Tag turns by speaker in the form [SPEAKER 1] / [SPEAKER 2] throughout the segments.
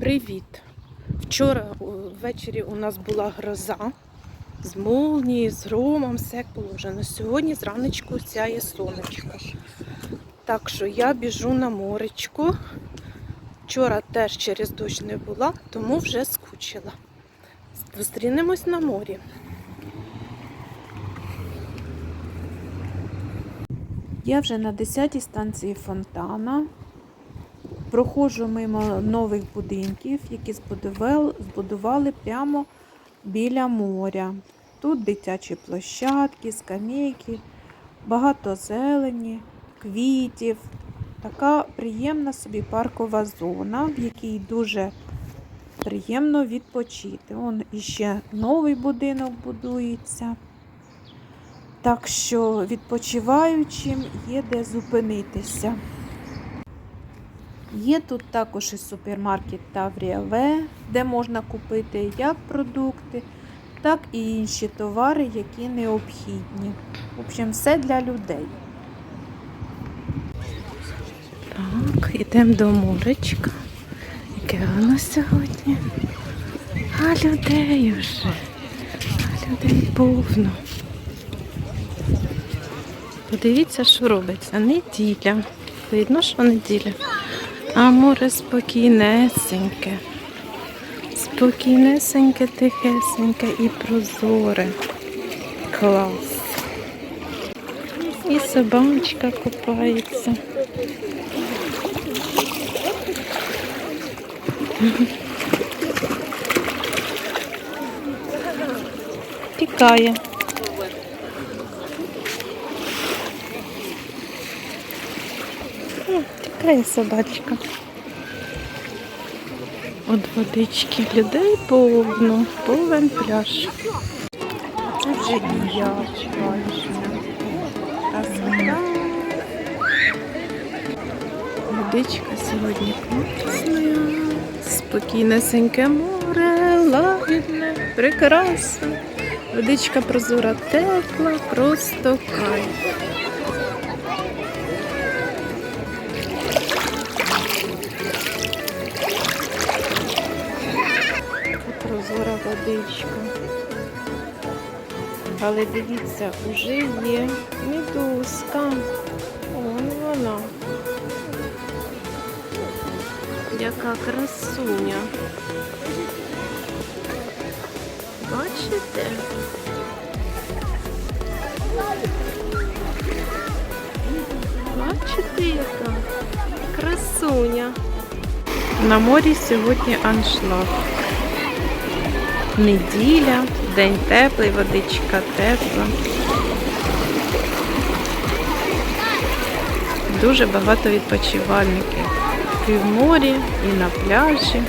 [SPEAKER 1] Привіт! Вчора ввечері у нас була гроза з молнією, з громом, все як положено. Сьогодні зранечку сяє сонечко. Так що я біжу на моречко. Вчора теж через дощ не була, тому вже скучила. Зустрінемось на морі. Я вже на 10-й станції фонтана. Проходжу мимо нових будинків, які збудували, прямо біля моря. Тут дитячі площадки, скамейки, багато зелені, квітів. Така приємна собі паркова зона, в якій дуже приємно відпочити. Вон іще новий будинок будується. Так що відпочиваючим є де зупинитися. Є тут також і супермаркет Таврія В, де можна купити як продукти, так і інші товари, які необхідні. В общем, все для людей. Так, йдемо до моречка. Яке воно сьогодні? А людей вже. А людей повно. Подивіться, що робиться. Неділя. Видно, що неділя. А море спокійнесеньке. Спокійнесеньке, тихесеньке і прозоре. Клас. І собачка купається. Тікає. Тікає собачка. От водички людей повно, повен пляж. Це вже і я бачу. Красота. Водичка сьогодні класна. Спокійнесеньке море, лагідне, прекрасне. Водичка прозора, тепла, просто кайф. Прозора водичка. Але дивіться, вже є мідузка. Вон вона. Яка красуня. Бачите? Бачите, яка красуня. На морі сьогодні аншлаг. Неділя, день теплий, водичка тепла. Дуже багато відпочивальників. І в морі, і на пляжі.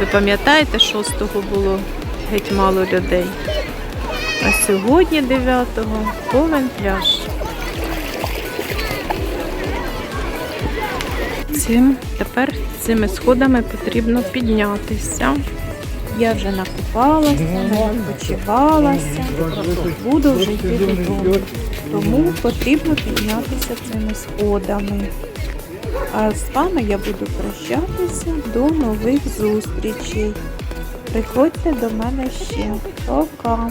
[SPEAKER 1] Ви пам'ятаєте, 6-го було геть мало людей. А сьогодні 9-го повен пляж. Цим, тепер цими сходами потрібно піднятися. Я вже накупалася, відпочивалася, буду вже йти додому. Тому потрібно піднятися цими сходами. А з вами я буду прощатися до нових зустрічей. Приходьте до мене ще. Пока!